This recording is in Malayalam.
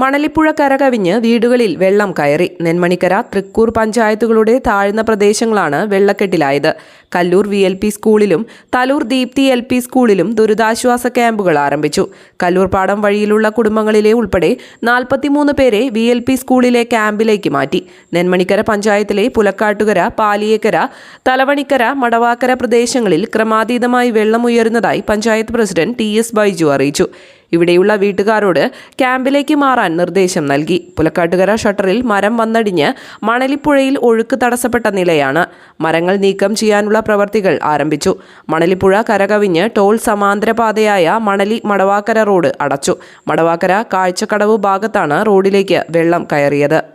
മണലിപ്പുഴ കരകവിഞ്ഞ് വീടുകളിൽ വെള്ളം കയറി. നെന്മണിക്കര തൃക്കൂർ പഞ്ചായത്തുകളുടെ താഴ്ന്ന പ്രദേശങ്ങളാണ് വെള്ളക്കെട്ടിലായത്. കല്ലൂർ വി എൽ പി സ്കൂളിലും തലൂർ ദീപ്തി എൽ പി സ്കൂളിലും ദുരിതാശ്വാസ ക്യാമ്പുകൾ ആരംഭിച്ചു. കല്ലൂർ പാടം വഴിയിലുള്ള കുടുംബങ്ങളിലെ ഉൾപ്പെടെ നാൽപ്പത്തിമൂന്ന് പേരെ വി എൽ പി സ്കൂളിലെ ക്യാമ്പിലേക്ക് മാറ്റി. നെന്മണിക്കര പഞ്ചായത്തിലെ പുലക്കാട്ടുകര പാലിയേക്കര തലവണിക്കര മടവാക്കര പ്രദേശങ്ങളിൽ ക്രമാതീതമായി വെള്ളമുയരുന്നതായി panchayat president T S Baiju അറിയിച്ചു. ഇവിടെയുള്ള വീട്ടുകാരോട് ക്യാമ്പിലേക്ക് മാറാൻ നിർദ്ദേശം നൽകി. പുലക്കാട്ടുകര ഷട്ടറിൽ മരം വന്നടിഞ്ഞ് മണലിപ്പുഴയിൽ ഒഴുക്ക് തടസ്സപ്പെട്ട നിലയാണ്. മരങ്ങൾ നീക്കം ചെയ്യാനുള്ള പ്രവർത്തികൾ ആരംഭിച്ചു. മണലിപ്പുഴ കരകവിഞ്ഞ് ടോൾ സമാന്തരപാതയായ മണലി മടവാക്കര റോഡ് അടച്ചു. മടവാക്കര കാഴ്ചക്കടവ് ഭാഗത്താണ് റോഡിലേക്ക് വെള്ളം കയറിയത്.